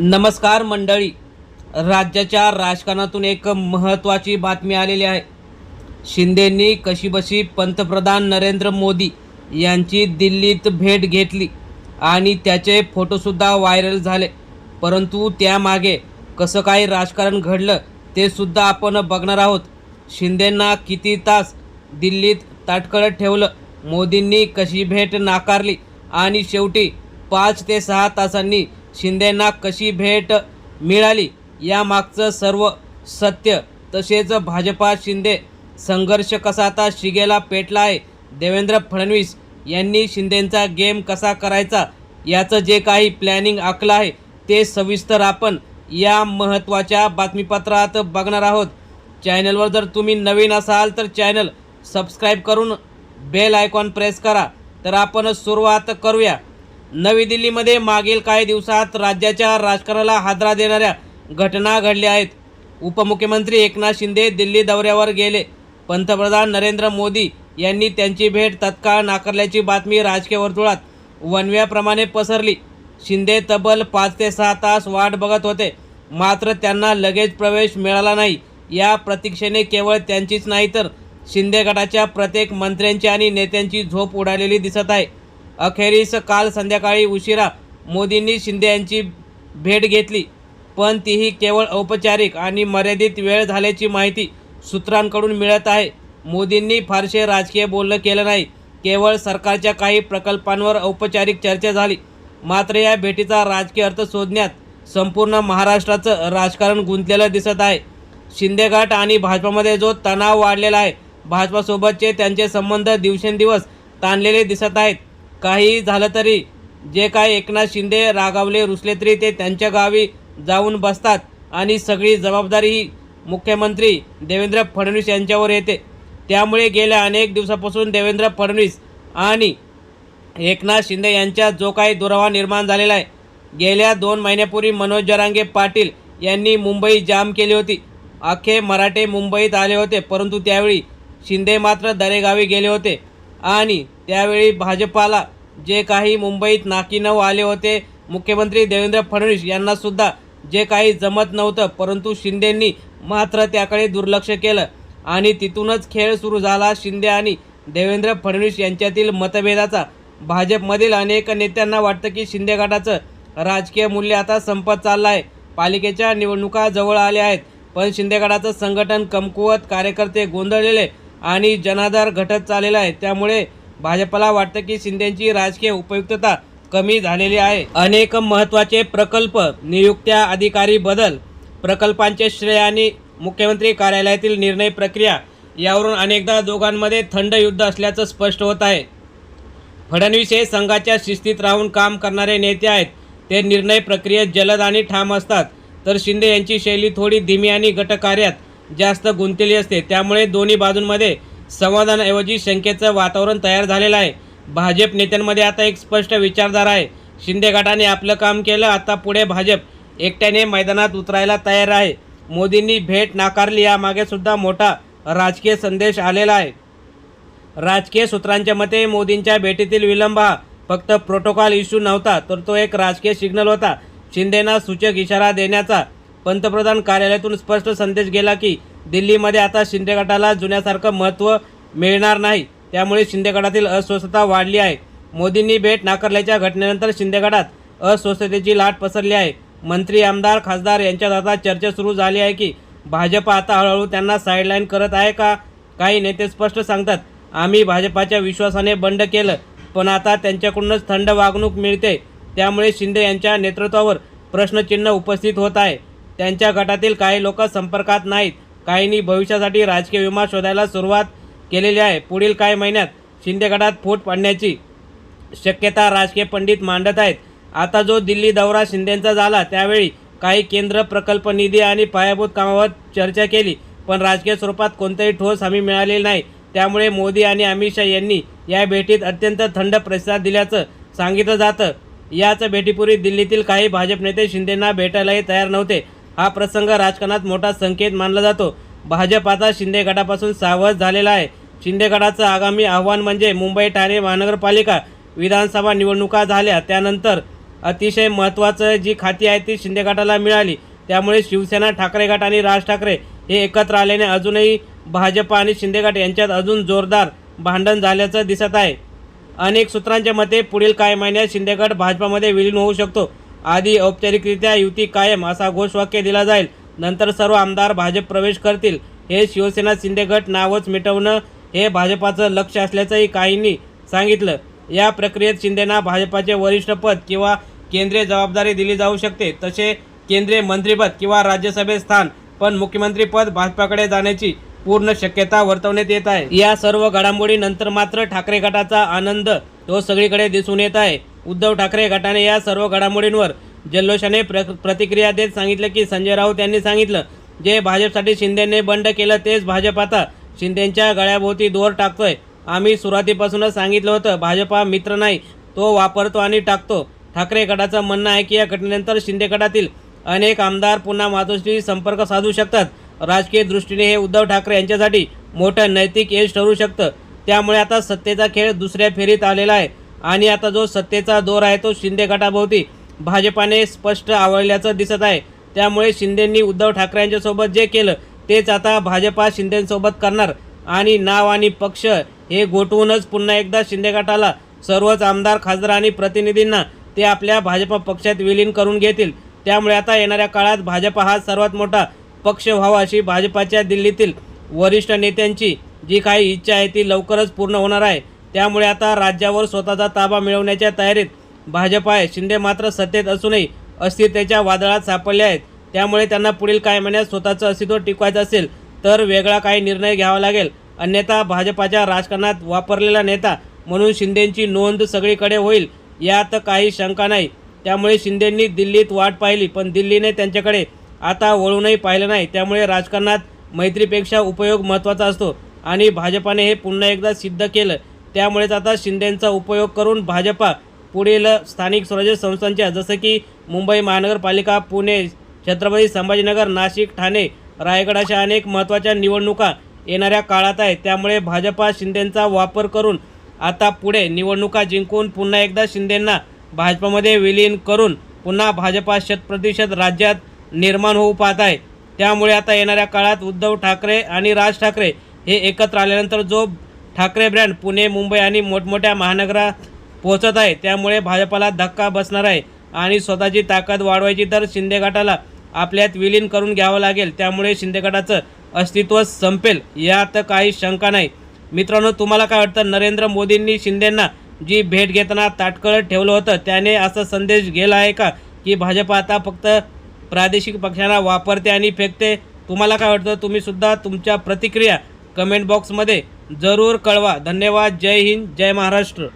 नमस्कार मंडळी. राज्याच्या राजकारणातून एक महत्त्वाची बातमी आलेली आहे. शिंदेंनी कशीबशी पंतप्रधान नरेंद्र मोदी यांची दिल्लीत भेट घेतली आणि त्याचे फोटोसुद्धा व्हायरल झाले. परंतु त्यामागे कसं काय राजकारण घडलं ते सुद्धा आपण बघणार आहोत. शिंदेंना किती तास दिल्लीत ताटकळत ठेवलं मोदींनी कशी भेट नाकारली आणि शेवटी पाच ते सहा तासांनी शिंदेंना कशी भेट मिळाली यामागचं सर्व सत्य. तसेच भाजपा शिंदे संघर्ष कसा आता शिगेला पेटला आहे? देवेंद्र फडणवीस यांनी शिंदेंचा गेम कसा करायचा? याचं जे काही प्लॅनिंग आखलं आहे ते सविस्तर आपण या महत्त्वाच्या बातमीपत्रात बघणार आहोत. चॅनलवर जर तुम्ही नवीन असाल तर चॅनल सबस्क्राईब करून बेल आयकॉन प्रेस करा. तर आपण सुरुवात करूया. नवी दिल्लीमध्ये मागील काही दिवसात राज्याच्या राजकारणाला हादरा देणाऱ्या घटना घडल्या आहेत. उपमुख्यमंत्री एकनाथ शिंदे दिल्ली दौऱ्यावर गेले. पंतप्रधान नरेंद्र मोदी यांनी त्यांची भेट तत्काळ नाकारल्याची बातमी राजकीय वर्तुळात वनव्याप्रमाणे पसरली. शिंदे तब्बल पाच ते सहा तास वाट बघत होते. मात्र त्यांना लगेच प्रवेश मिळाला नाही. या प्रतीक्षेने केवळ त्यांचीच नाही तर शिंदे गटाच्या प्रत्येक मंत्र्यांची आणि नेत्यांची झोप उडालेली दिसत आहे. अखेरीस काल संध्याकाळी उशिरा मोदींनी शिंदे यांची भेट घेतली पण तीही केवळ औपचारिक आणि मर्यादित वेळ झाल्याची माहिती सूत्रांकडून मिळत आहे. मोदींनी फारसे राजकीय बोलणं केलं नाही केवळ सरकारच्या काही प्रकल्पांवर औपचारिक चर्चा झाली. मात्र या भेटीचा राजकीय अर्थ शोधण्यात संपूर्ण महाराष्ट्राचं राजकारण गुंतलेलं दिसत आहे. शिंदे गट आणि भाजपमध्ये जो तणाव वाढलेला आहे भाजपासोबतचे त्यांचे संबंध दिवसेंदिवस ताणलेले दिसत आहेत. काही झालं तरी जे काय एकनाथ शिंदे रागावले रुसले तरी ते त्यांच्या गावी जाऊन बसतात आणि सगळी जबाबदारी ही मुख्यमंत्री देवेंद्र फडणवीस यांच्यावर येते. त्यामुळे गेल्या अनेक दिवसापासून देवेंद्र फडणवीस आणि एकनाथ शिंदे यांच्यात जो काही दुरावा निर्माण झालेला आहे गेल्या दोन महिन्यापूर्वी मनोज जरांगे पाटील यांनी मुंबई जाम केली होती. अख्खे मराठे मुंबईत आले होते परंतु त्यावेळी शिंदे मात्र दरेगावी गेले होते आणि त्यावेळी भाजपाला जे काही मुंबईत नाकीनऊ आले होते मुख्यमंत्री देवेंद्र फडणवीस यांनासुद्धा जे काही जमत नव्हतं परंतु शिंदेंनी मात्र त्याकडे दुर्लक्ष केलं. आणि तिथूनच खेळ सुरू झाला. शिंदे आणि देवेंद्र फडणवीस यांच्यातील मतभेदाचा भाजपमधील अनेक नेत्यांना वाटतं की शिंदे गटाचं राजकीय मूल्य आता संपत चाललं आहे पालिकेच्या निवडणुका जवळ आल्या आहेत पण शिंदे गटाचं संघटन कमकुवत कार्यकर्ते गोंधळलेले आणि जनाधार घटत चाललेला आहे. त्यामुळे भाजपला वाटतं की शिंदेची राजकीय उपयुक्तता कमी झालेली आहे. अनेक महत्त्वाचे प्रकल्प नियुक्त्या अधिकारी बदल प्रकल्पांचे श्रेय आणि मुख्यमंत्री कार्यालयातील निर्णय प्रक्रिया यावरून अनेकदा दोघांमध्ये थंड युद्ध असल्याचं स्पष्ट होत आहे. फडणवीस हे संघाच्या शिस्तीत राहून काम करणारे नेते आहेत. ते निर्णय प्रक्रियेत जलद आणि ठाम असतात. तर शिंदे यांची शैली थोडी धीमी आणि गटकार्यात जास्त गुंतलेली असते. त्यामुळे दोन्ही बाजूंमध्ये समाधानाऐवजी शंकेचं वातावरण तयार झालेलं आहे. भाजप नेत्यांमध्ये आता एक स्पष्ट विचारधारा आहे. शिंदे गटाने आपलं काम केलं आता पुढे भाजप एकट्याने मैदानात उतरायला तयार आहे. मोदींनी भेट नाकारली यामागे सुद्धा मोठा राजकीय संदेश आलेला आहे. राजकीय सूत्रांच्या मते मोदींच्या भेटीतील विलंब हा फक्त प्रोटोकॉल इश्यू नव्हता तर तो एक राजकीय सिग्नल होता. शिंदेना सूचक इशारा देण्याचा पंतप्रधान कार्यालयातून स्पष्ट संदेश गेला की दिल्लीमध्ये आता शिंदे गटाला जुन्यासारखं महत्त्व मिळणार नाही. त्यामुळे शिंदे गटातील अस्वस्थता वाढली आहे. मोदींनी भेट नाकारल्याच्या घटनेनंतर शिंदे गटात अस्वस्थतेची लाट पसरली आहे. मंत्री आमदार खासदार यांच्यात आता चर्चा सुरू झाली आहे की भाजप आता हळूहळू त्यांना साईडलाईन करत आहे का? काही नेते स्पष्ट सांगतात आम्ही भाजपाच्या विश्वासाने बंड केलं पण आता त्यांच्याकडूनच थंड वागणूक मिळते. त्यामुळे शिंदे यांच्या नेतृत्वावर प्रश्नचिन्ह उपस्थित होत आहे. त्यांच्या गटातील काही लोक संपर्कात नाहीत. काहींनी भविष्यासाठी राजकीय विमा शोधायला सुरुवात केलेली आहे. पुढील काही महिन्यात शिंदे गटात फूट पडण्याची शक्यता राजकीय पंडित मांडत आहेत. आता जो दिल्ली दौरा शिंदेंचा झाला त्यावेळी काही केंद्र प्रकल्प निधी आणि पायाभूत कामावर चर्चा केली पण राजकीय स्वरूपात कोणतंही ठोस हमी मिळालेली नाही. त्यामुळे मोदी आणि अमित शहा यांनी या भेटीत अत्यंत थंड प्रतिसाद दिल्याचं सांगितलं जातं. याच भेटीपूर्वी दिल्लीतील काही भाजप नेते शिंदेंना भेटायलाही तयार नव्हते. हा प्रसंग राजकारणात मोठा संकेत मानला जातो. भाजप आता शिंदे गटापासून सावध झालेला आहे. शिंदे गटाचं आगामी आव्हान म्हणजे मुंबई ठाणे महानगरपालिका विधानसभा निवडणुका झाल्या. त्यानंतर अतिशय महत्त्वाचं जी खाती आहे ती शिंदे गटाला मिळाली. त्यामुळे शिवसेना ठाकरे गट आणि राज ठाकरे हे एकत्र आल्याने अजूनही भाजप आणि शिंदे गट यांच्यात अजून जोरदार भांडण झाल्याचं दिसत आहे. अनेक सूत्रांच्या मते पुढील काही महिन्यात शिंदे गट भाजपामध्ये विलीन होऊ शकतो. आधी औपचारिकरित्या युती कायम असा घोषवाक्य दिला जाईल. नंतर सर्व आमदार भाजप प्रवेश करतील. हे शिवसेना शिंदे गट नावच मिटवणं हे भाजपाचं लक्ष असल्याचंही काहींनी सांगितलं. या प्रक्रियेत शिंदेना भाजपाचे वरिष्ठ पद किंवा केंद्रीय जबाबदारी दिली जाऊ शकते. तसे केंद्रीय मंत्रिपद किंवा राज्यसभेत स्थान पण मुख्यमंत्रीपद भाजपाकडे जाण्याची पूर्ण शक्यता वर्तवण्यात येत आहे. या सर्व घडामोडीनंतर मात्र ठाकरे गटाचा आनंद तो सगळीकडे दिसून येत आहे. उद्धव ठाकरे गटाने या सर्व घडामोडींवर जल्लोषाने प्र प्रतिक्रिया देत सांगितलं की संजय राऊत यांनी सांगितलं जे भाजपसाठी शिंदेने बंड केलं तेच भाजप आता शिंदेच्या गळ्याभोवती दोर टाकतोय. आम्ही सुरुवातीपासूनच सांगितलं होतं भाजप हा मित्र नाही तो वापरतो आणि टाकतो. ठाकरे गटाचं म्हणणं आहे की या घटनेनंतर शिंदे गटातील अनेक आमदार पुन्हा मातोश्री संपर्क साधू शकतात. राजकीय दृष्टीने हे उद्धव ठाकरे यांच्यासाठी मोठं नैतिक यश ठरू शकतं. त्यामुळे आता सत्तेचा खेळ दुसऱ्या फेरीत आलेला आहे. आणि आता जो सत्तेचा दोर आहे तो शिंदे गटाभोवती भाजपाने स्पष्ट आवडल्याचं दिसत आहे. त्यामुळे शिंदेंनी उद्धव ठाकरे यांच्यासोबत जे केलं तेच आता भाजपा शिंदेंसोबत करणार. आणि नाव आणि पक्ष हे गोठवूनच पुन्हा एकदा शिंदे गटाला सर्वच आमदार खासदार आणि प्रतिनिधींना ते आपल्या भाजपा पक्षात विलीन करून घेतील. त्यामुळे आता येणाऱ्या काळात भाजपा हा सर्वात मोठा पक्ष व्हावा अशी भाजपाच्या दिल्लीतील वरिष्ठ नेत्यांची जी काही इच्छा आहे ती लवकरच पूर्ण होणार आहे. त्यामुळे आता राज्यावर स्वतःचा ताबा मिळवण्याच्या तयारीत भाजप आहे. शिंदे मात्र सत्तेत असूनही अस्थिरतेच्या वादळात सापडले आहेत. त्यामुळे त्यांना पुढील काही महिन्यात स्वतःचं अस्तित्व टिकवायचं असेल तर वेगळा काही निर्णय घ्यावा लागेल. अन्यथा भाजपाच्या राजकारणात वापरलेला नेता म्हणून शिंदेंची नोंद सगळीकडे होईल यात काही शंका नाही. त्यामुळे शिंदेंनी दिल्लीत वाट पाहिली पण दिल्लीने त्यांच्याकडे आता वळूनही पाहिलं नाही. त्यामुळे राजकारणात मैत्रीपेक्षा उपयोग महत्त्वाचा असतो आणि भाजपाने हे पुन्हा एकदा सिद्ध केलं त्यामुळेच आता शिंदेंचा उपयोग करून भाजपा पुढील स्थानिक स्वराज्य संस्थांच्या जसं की मुंबई महानगरपालिका पुणे छत्रपती संभाजीनगर नाशिक ठाणे रायगड अशा अनेक महत्त्वाच्या निवडणुका येणाऱ्या काळात आहेत. त्यामुळे भाजपा शिंदेंचा वापर करून आता पुढे निवडणुका जिंकून पुन्हा एकदा शिंदेंना भाजपामध्ये विलीन करून पुन्हा भाजपा शतप्रतिशत राज्यात निर्माण होऊ पाहत आहे. त्यामुळे आता येणाऱ्या काळात उद्धव ठाकरे आणि राज ठाकरे हे एकत्र आल्यानंतर जो ठाकरे ब्रँड पुणे मुंबई आणि मोठमोठ्या महानगरात पोहोचत आहे. त्यामुळे भाजपाला धक्का बसणार आहे आणि स्वतःची ताकद वाढवायची तर शिंदे गटाला आपल्यात विलीन करून घ्यावं लागेल. त्यामुळे शिंदे गटाचं अस्तित्व संपेल यात काही शंका नाही. मित्रांनो तुम्हाला काय वाटतं? नरेंद्र मोदींनी शिंदेंना जी भेट घेताना ताटकळत ठेवलं होतं त्याने असा संदेश गेला आहे का? की भाजप आता फक्त प्रादेशिक पक्षांना वापरते आणि फेकते. तुम्हाला काय वाटतं? तुम्हीसुद्धा तुमच्या प्रतिक्रिया कमेंट बॉक्समध्ये जरूर कळवा. धन्यवाद. जय हिंद. जय महाराष्ट्र.